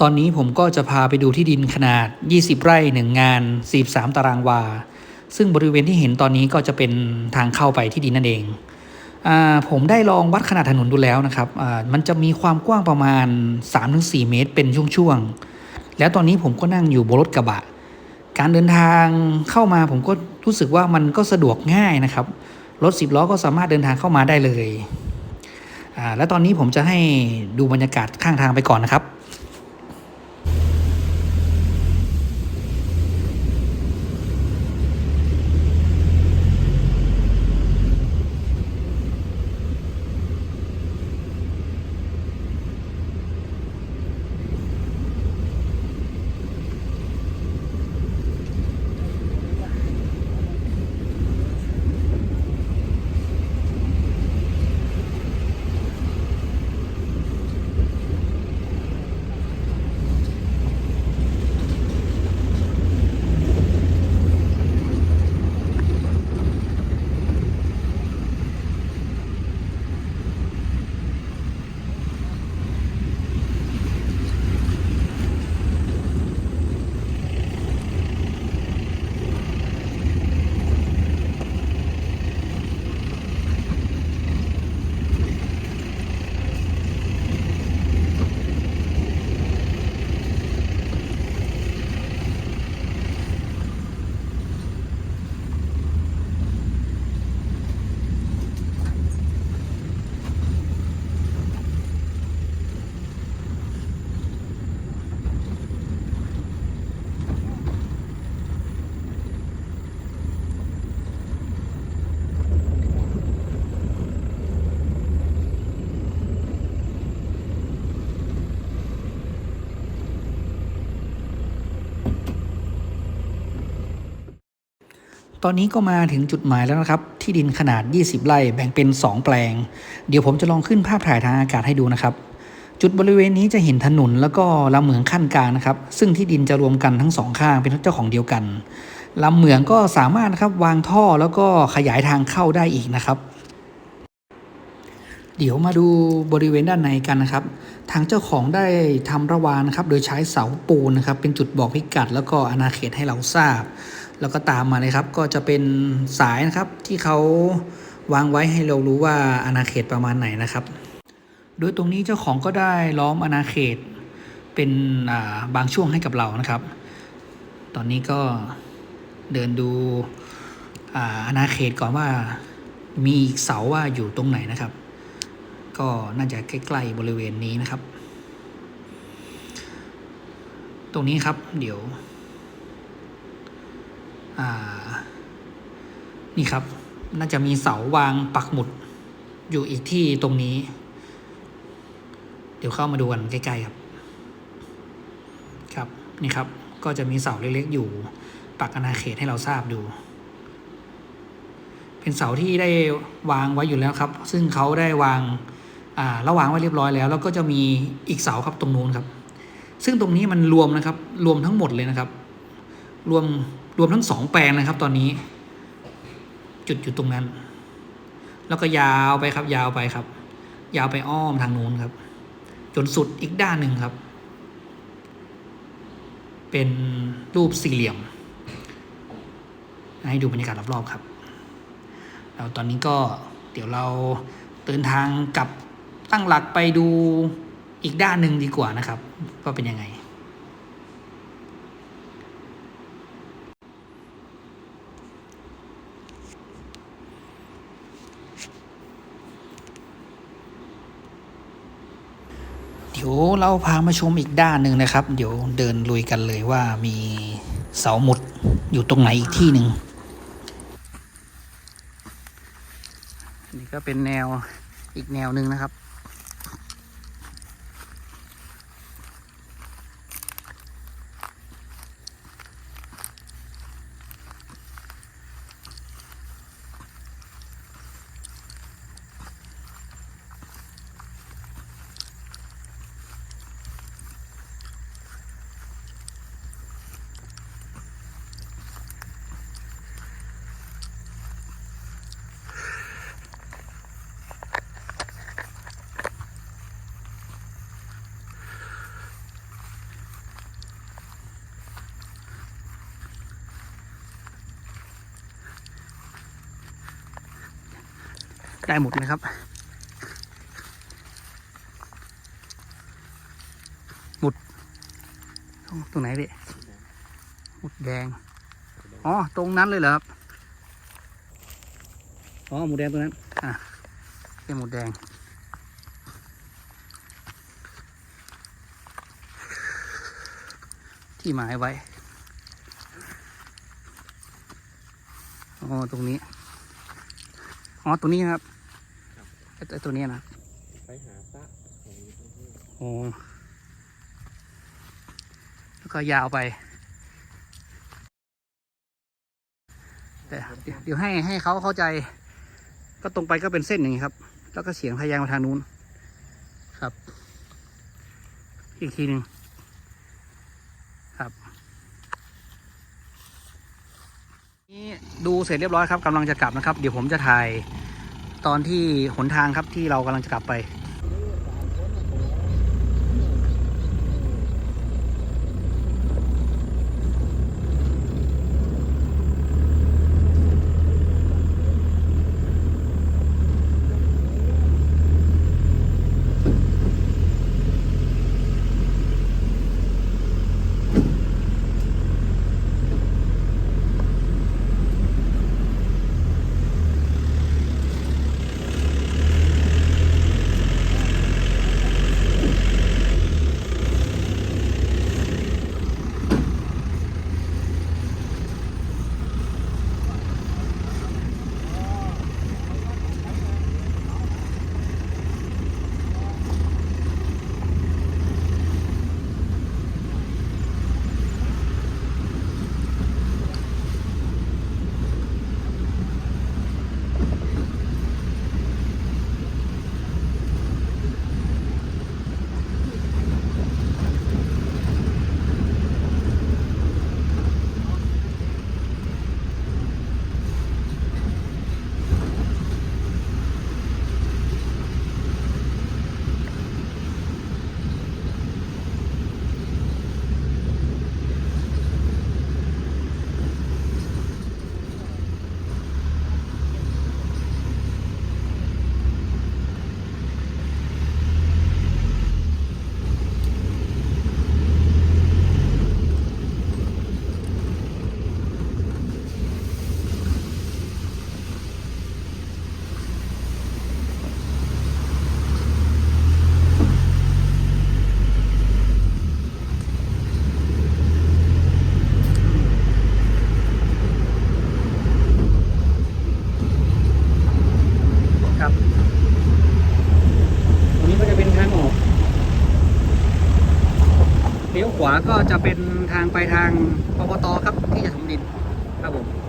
ตอนนี้ผมก็จะพาไปดูที่ดินขนาด 20 ไร่ 1 งาน 43 ตารางวา ซึ่งบริเวณที่เห็นตอนนี้ก็จะเป็นทางเข้าไปที่ดินนั่นเองอผมได้ลองวัดขนาดถนนดูแล้วนะครับ มันจะมีความกว้างประมาณ 3-4 เมตรเป็นช่วงๆ แล้วตอนนี้ผมก็นั่งอยู่บนรถกระบะ การเดินทางเข้ามาผมก็รู้สึกว่ามันก็สะดวกง่ายนะครับ รถ 10 ล้อก็สามารถเดินทางเข้ามาได้เลย และตอนนี้ผมจะให้ดูบรรยากาศข้างทางไปก่อนนะครับ ตอนนี้ก็มาถึงจุดหมายแล้วนะครับ ที่ดินขนาด 20 ไร่แบ่งเป็น 2 แปลง เดี๋ยวผมจะลองขึ้นภาพถ่ายทางอากาศให้ดูนะครับ จุดบริเวณนี้จะเห็นถนนแล้วก็ลำเหมืองขั้นกลางนะครับ ซึ่งที่ดินจะรวมกันทั้งสองข้างเป็นเจ้าของเดียวกันลำเหมืองก็สามารถนะครับวางท่อแล้วก็ขยายทางเข้าได้อีกนะครับ เดี๋ยวมาดูบริเวณด้านในกันนะครับ ทางเจ้าของได้ทำระวางนะครับ โดยใช้เสาปูนนะครับ เป็นจุดบอกพิกัด แล้วก็อาณาเขตให้เราทราบ แล้วก็ตามมาเลยครับ ก็จะเป็นสายนะครับที่เขาวางไว้ให้เรารู้ว่าอาณาเขตประมาณไหนนะครับ โดยตรงนี้เจ้าของก็ได้ล้อมอาณาเขตเป็นาบางช่วงให้กับเรานะครับ ตอนนี้ก็เดินดูอาอาณาเขตก่อนว่ามีเสาว่าอยู่ตรงไหนนะครับ ก็น่าจะใกล้ๆบริเวณนี้นะครับ ตรงนี้ครับเดี๋ยว นี่ครับ น่าจะมีเสาวางปักหมุดอยู่อีกที่ตรงนี้ เดี๋ยวเข้ามาดูกันใกล้ๆครับ ครับ นี่ครับ ก็จะมีเสาเล็กๆอยู่ ปักอาณาเขตให้เราทราบดู เป็นเสาที่ได้วางไว้อยู่แล้วครับ ซึ่งเขาได้วางอ่าระวางไว้เรียบร้อยแล้ว แล้วก็จะมีอีกเสาครับตรงนู้นครับ ซึ่งตรงนี้มันรวมนะครับ รวมทั้งหมดเลยนะครับ รวม รวมทั้งสองแปลงนะครับ ตอนนี้ จุดอยู่ตรงนั้น แล้วก็ยาวไปครับ ยาวไปครับ ยาวไปอ้อมทางนู้นครับ จนสุดอีกด้านหนึ่งครับ เป็นรูปสี่เหลี่ยม ให้ดูบรรยากาศรอบๆครับแล้วตอนนี้ก็เดี๋ยวเราเดินทางกลับตั้งหลักไปดูอีกด้านหนึ่งดีกว่านะครับ ว่าเป็นยังไง เดี๋ยวเราพามาชมอีกด้านหนึ่งนะครับ เดี๋ยวเดินลุยกันเลยว่ามีเสาหมุดอยู่ตรงไหนอีกที่หนึ่งนี่ก็เป็นแนวอีกแนวหนึ่งนะครับ ได้หมดเลยครับ หมุด ตรงไหนพี่หมุดแดง อ๋อ ตรงนั้นเลยเหรอครับ อ๋อ หมุดแดงตรงนั้น อะเป็นหมุดแดงที่หมายไว้ อ๋อ ตรงนี้ อ๋อ ตรงนี้ครับ ไอ้ตัวไอ้ตัวนี้นะไปหาพระของหลวงพ่อโอ้แล้วก็ยาวไป แต่เดี๋ยวเดี๋ยวให้ให้เขาเข้าใจ ก็ตรงไปก็เป็นเส้นอย่างนี้ครับ แล้วก็เสียงพยางมาทางนู้น ครับ อีกทีหนึ่งครับนี่ดูเสร็จเรียบร้อยครับกำลังจะกลับนะครับ เดี๋ยวผมจะถ่าย ตอนที่หนทางครับที่เรากำลังจะกลับไป ขวาก็จะเป็นทางไปทางปปตครับที่จะถมดินครับผม